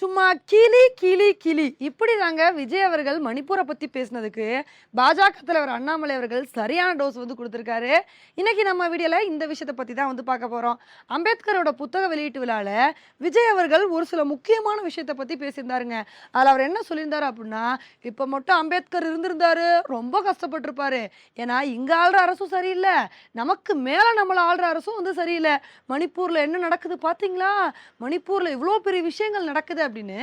சும்மா கிளி கிளி கிளி. இப்படி தாங்க விஜய் அவர்கள் மணிப்பூரை பற்றி பேசினதுக்கு. பாஜக தலைவர் அண்ணாமலை அவர்கள் சரியான டோஸ் வந்து கொடுத்துருக்காரு. இன்னைக்கு நம்ம வீடியோவில் இந்த விஷயத்தை பற்றி தான் வந்து பார்க்க போகிறோம் அம்பேத்கரோட புத்தக வெளியீட்டு விழாவில் விஜய் அவர்கள் ஒரு சில முக்கியமான விஷயத்தை பற்றி பேசியிருந்தாருங்க. அதில் அவர் என்ன சொல்லியிருந்தார் அப்படின்னா இப்போ மட்டும் அம்பேத்கர் இருந்திருந்தாரு ரொம்ப கஷ்டப்பட்டிருப்பாரு. ஏன்னா இங்கே ஆள்ற அரசும் சரியில்லை. நமக்கு மேலே நம்மளை ஆள்ற அரசும் வந்து சரியில்லை. மணிப்பூரில் என்ன நடக்குது பார்த்தீங்களா மணிப்பூரில் இவ்வளோ பெரிய விஷயங்கள் நடக்குது அப்படின்னு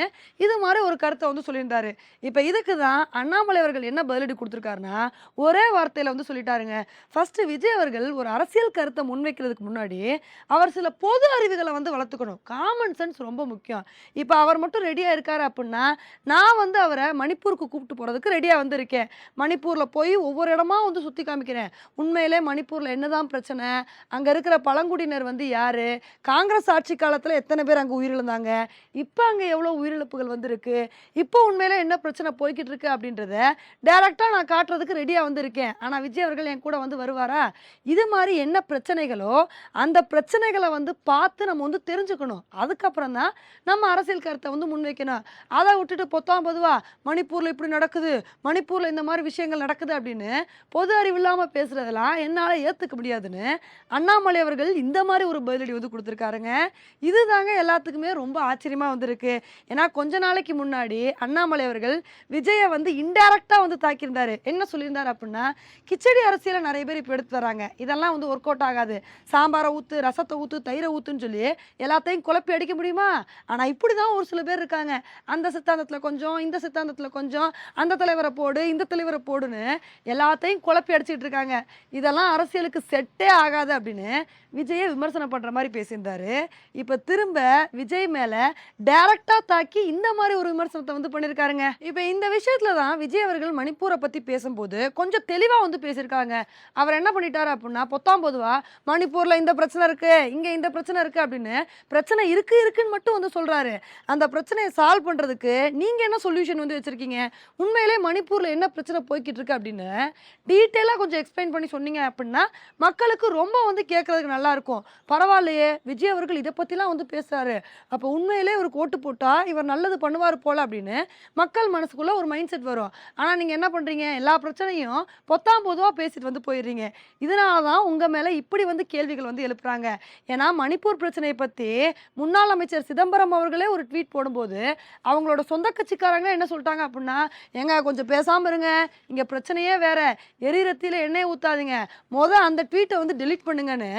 இது மாதிரி ஒரு கருத்தை வந்து சொல்லியிருந்தாரு. இப்போ இதுக்கு தான் அண்ணாமலை அவர்கள் என்ன பதிலடி கொடுத்துருக்காருன்னா ஒரே வார்த்தையில் வந்து சொல்லிட்டாருங்க. ஃபஸ்ட்டு விஜய் அவர்கள் ஒரு அரசியல் கருத்தை முன்வைக்கிறதுக்கு முன்னாடி அவர் சில பொது அறிவுகளை வந்து வளர்த்துக்கணும். காமன் சென்ஸ் ரொம்ப முக்கியம். இப்போ அவர் மட்டும் ரெடியாக இருக்காரு அப்படின்னா நான் வந்து அவரை மணிப்பூருக்கு கூப்பிட்டு போகிறதுக்கு ரெடியாக வந்து இருக்கேன் மணிப்பூரில் போய் ஒவ்வொரு இடமா வந்து சுற்றி காமிக்கிறேன். உண்மையிலே மணிப்பூரில் என்னதான் பிரச்சனை? அங்கே இருக்கிற பழங்குடியினர் வந்து யார்? காங்கிரஸ் ஆட்சி காலத்தில் எத்தனை பேர் அங்கே உயிரிழந்தாங்க? இப்போ அங்கே எவ்வளோ உயிரிழப்புகள் வந்திருக்கு? இப்போ உண்மையில என்ன பிரச்சனை போய்கிட்டு இருக்கு அப்படின்றத டேரெக்டாக நான் காட்டுறதுக்கு ரெடியாக வந்திருக்கேன். ஆனால் விஜய் அவர்கள் என் கூட வந்து வருவாரா? இது மாதிரி என்ன பிரச்சனைகளோ அந்த பிரச்சனைகளை வந்து பார்த்து நம்ம வந்து தெரிஞ்சுக்கணும். அதுக்கப்புறம் தான் நம்ம அரசியல் கருத்தை வந்து முன்வைக்கணும். அதை விட்டுட்டு பொத்தாம் பொதுவா மணிப்பூரில் இப்படி நடக்குது மணிப்பூரில் இந்த மாதிரி விஷயங்கள் நடக்குது அப்படின்னு பொது அறிவு இல்லாமல் பேசுகிறதெல்லாம் என்னால் ஏற்றுக்க முடியாதுன்னு அண்ணாமலை அவர்கள் இந்த மாதிரி ஒரு பதிலடி வந்து கொடுத்துருக்காருங்க. இதுதாங்க எல்லாத்துக்குமே ரொம்ப ஆச்சரியமாக வந்திருக்கு. ஏன்னா கொஞ்ச நாளைக்கு முன்னாடி அண்ணாமலை அவர்கள் விஜயை வந்து இன்டைரக்டாக வந்து தாக்கியிருந்தார். என்ன சொல்லியிருந்தார் அப்படின்னா கிச்சடி அரசியலை நிறைய பேர் இப்போ எடுத்து வராங்க. இதெல்லாம் வந்து ஒர்க் அவுட் ஆகாது. சாம்பாரை ஊற்று ரசத்தை ஊற்று தயிரை ஊற்றுன்னு சொல்லி எல்லாத்தையும் குழப்பி அடிக்க முடியுமா? ஆனால் இப்படி தான் ஒரு சில பேர் இருக்காங்க. அந்த சித்தாந்தத்தில் கொஞ்சம் இந்த சித்தாந்தத்தில் கொஞ்சம் அந்த தலைவரை போடு இந்த தலைவரை போடுன்னு எல்லாத்தையும் குழப்பி அடிச்சிட்டு இருக்காங்க. இதெல்லாம் அரசியலுக்கு செட்டே ஆகாது அப்படின்னு விஜயை விமர்சனம் பண்ணுற மாதிரி பேசியிருந்தாரு. இப்போ திரும்ப விஜய் மேலே டேரக்டாக தாக்கி இந்த மாதிரி ஒரு விமர்சனத்தை வந்து பண்ணியிருக்காருங்க இப்போ இந்த விஷயத்துல தான் விஜய் அவர்கள் மணிப்பூரை பற்றி பேசும்போது கொஞ்சம் தெளிவாக வந்து பேசியிருக்காங்க. அவர் என்ன பண்ணிட்டாரு அப்படின்னா பொத்தாம் பொதுவா மணிப்பூரில் இந்த பிரச்சனை இருக்கு இங்கே இந்த பிரச்சனை இருக்கு அப்படின்னு பிரச்சனை இருக்கு இருக்குன்னு மட்டும் வந்து சொல்றாரு. அந்த பிரச்சனையை சால்வ் பண்ணுறதுக்கு நீங்கள் என்ன சொல்யூஷன் வந்து வச்சிருக்கீங்க? உண்மையிலே மணிப்பூரில் என்ன பிரச்சனை போய்கிட்டு இருக்கு அப்படின்னு டீட்டெயிலாக கொஞ்சம் எக்ஸ்பிளைன் பண்ணி சொன்னீங்க அப்படின்னா மக்களுக்கு ரொம்ப வந்து கேட்கறதுக்கு நல்லா இருக்கும். பரவாயில்லையே விஜய் அவர்கள் இதை பற்றிலாம் வந்து பேசுறாரு. அப்போ உண்மையிலே ஒரு கோட்டு போட்டு போட்டால் இவர் நல்லது பண்ணுவார் போல் அப்படின்னு மக்கள் மனசுக்குள்ளே ஒரு மைண்ட் செட் வரும். ஆனால் நீங்கள் என்ன பண்ணுறீங்க எல்லா பிரச்சனையும் பொத்தாம் பொதுவாக பேசிட்டு வந்து போயிடுறீங்க. இதனால தான் உங்கள் மேலே இப்படி வந்து கேள்விகள் வந்து எழுப்புறாங்க. ஏன்னா மணிப்பூர் பிரச்சனையை பற்றி முன்னாள் அமைச்சர் சிதம்பரம் அவர்களே ஒரு ட்வீட் போடும்போது அவங்களோட சொந்த கட்சிக்காரங்க என்ன சொல்லிட்டாங்க அப்படின்னா எங்க கொஞ்சம் பேசாமல் இருங்க. இங்கே பிரச்சனையே வேற. எரிரத்தியில் எண்ணெய் ஊற்றாதீங்க மொதல் அந்த ட்வீட்டை வந்து டெலிட் பண்ணுங்கன்னு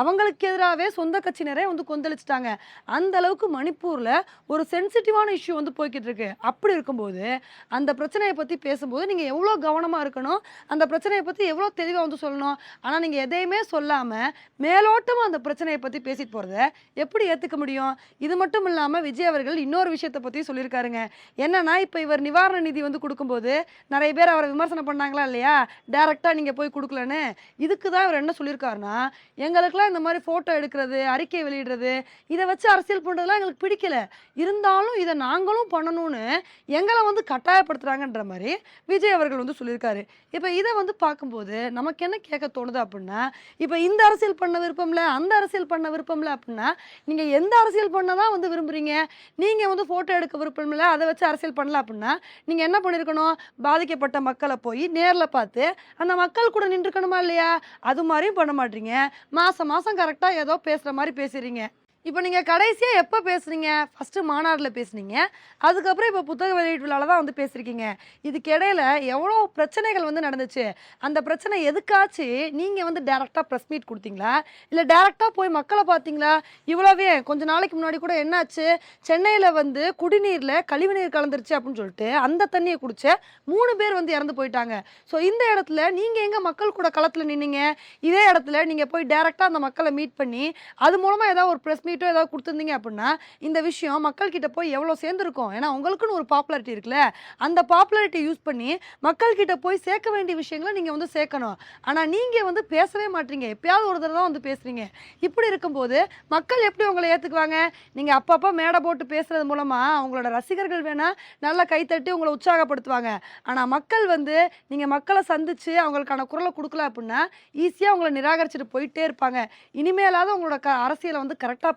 அவங்களுக்கு எதிராகவே சொந்த கட்சியினரே வந்து கொந்தளிச்சிட்டாங்க. அந்த அளவுக்கு மணிப்பூரில் ஒரு சென்சிட்டிவான இஷ்யூ வந்து போய்கிட்டு இருக்கு அப்படி இருக்கும்போது அந்த பிரச்சனையை பற்றி பேசும்போது நீங்கள் எவ்வளோ கவனமாக இருக்கணும்? அந்த பிரச்சனையை பற்றி எவ்வளோ தெளிவாக வந்து சொல்லணும்? ஆனால் நீங்கள் எதையுமே சொல்லாமல் மேலோட்டமாக அந்த பிரச்சனையை பற்றி பேசிட்டு போகிறத எப்படி ஏற்றுக்க முடியும்? இது மட்டும் இல்லாமல் விஜய் அவர்கள் இன்னொரு விஷயத்தை பற்றி சொல்லியிருக்காருங்க. என்னன்னா இப்போ இவர் நிவாரண நிதி வந்து கொடுக்கும்போது நிறைய பேர் அவரை விமர்சனம் பண்ணாங்களா இல்லையா? டேரெக்டாக நீங்கள் போய் கொடுக்கலன்னு. இதுக்கு தான் இவர் என்ன சொல்லியிருக்காருன்னா எங்களுக்கெல்லாம் இந்த மாதிரி ஃபோட்டோ எடுக்கிறது அறிக்கை வெளியிடுறது இதை வச்சு அரசியல் பண்ணுறதுலாம் எங்களுக்கு பிடிக்கல. இருந்தாலும் இதை நாங்களும் பண்ணணும்னு எங்களை வந்து கட்டாயப்படுத்துகிறாங்கன்ற மாதிரி விஜய் அவர்கள் வந்து சொல்லியிருக்காரு. இப்போ இதை வந்து பார்க்கும்போது நமக்கு என்ன கேட்க தோணுது அப்படின்னா இப்போ இந்த அரசியல் பண்ண விருப்பம்ல அந்த அரசியல் பண்ண விருப்பம்ல அப்படின்னா நீங்கள் எந்த அரசியல் பண்ண தான் வந்து விரும்புகிறீங்க நீங்கள் வந்து ஃபோட்டோ எடுக்க விருப்பம் இல்லை அதை வச்சு அரசியல் பண்ணல அப்படின்னா நீங்கள் என்ன பண்ணியிருக்கணும் பாதிக்கப்பட்ட மக்களை போய் நேரில் பார்த்து அந்த மக்கள் கூட நின்றுக்கணுமா இல்லையா? அது மாதிரியும் பண்ண மாட்டீங்க. மாதம் மாதம் கரெக்டாக ஏதோ பேசுகிற மாதிரி பேசுகிறீங்க இப்போ நீங்கள் கடைசியாக எப்போ பேசுனீங்க? ஃபஸ்ட்டு மாநாட்டில் பேசுனீங்க. அதுக்கப்புறம் இப்போ புத்தக வெளியீட்டு விழாவில் தான் வந்து பேசியிருக்கீங்க இதுக்கிடையில் எவ்வளோ பிரச்சனைகள் வந்து நடந்துச்சு? அந்த பிரச்சனை எதுக்காச்சு? நீங்கள் வந்து டேரெக்டாக ப்ரெஸ் மீட் கொடுத்தீங்களா? இல்லை டேரெக்டாக போய் மக்களை பார்த்தீங்களா? இவ்வளோவே கொஞ்ச நாளைக்கு முன்னாடி கூட என்னாச்சு? சென்னையில் வந்து குடிநீரில் கழிவுநீர் கலந்துருச்சு அப்படின்னு சொல்லிட்டு அந்த தண்ணியை குடிச்ச மூணு பேர் வந்து இறந்து போயிட்டாங்க. ஸோ இந்த இடத்துல நீங்கள் எங்கே மக்கள் கூட களத்தில் நின்னீங்க? இதே இடத்துல நீங்கள் போய் டேரெக்டாக அந்த மக்களை மீட் பண்ணி அது மூலமாக ஏதாவது ஒரு ப்ரெஸ் மீட் மீட்டோ ஏதாவது கொடுத்துருந்தீங்க அப்படின்னா இந்த விஷயம் மக்கள்கிட்ட போய் எவ்வளோ சேர்ந்துருக்கும்? ஏன்னா உங்களுக்குன்னு ஒரு பாப்புலாரிட்டி இருக்குல்ல அந்த பாப்புலாரிட்டி யூஸ் பண்ணி மக்கள்கிட்ட போய் சேர்க்க வேண்டிய விஷயங்களை நீங்கள் வந்து சேர்க்கணும். ஆனால் நீங்கள் வந்து பேசவே மாட்டீங்க. எப்பயாவது ஒரு தடவை தான் வந்து பேசுகிறீங்க இப்படி இருக்கும்போது மக்கள் எப்படி உங்களை ஏற்றுக்குவாங்க நீங்கள் அப்பப்போ மேடை போட்டு பேசுறது மூலமாக அவங்களோட ரசிகர்கள் வேணால் நல்லா கைத்தட்டி உங்களை உற்சாகப்படுத்துவாங்க. ஆனால் மக்கள் வந்து நீங்கள் மக்களை சந்தித்து அவங்களுக்கான குரலை கொடுக்கல அப்படின்னா ஈஸியாக உங்களை நிராகரிச்சுட்டு போயிட்டே இருப்பாங்க. இனிமேலாவது உங்களோட க அரசியலை வந்து கரெக்டாக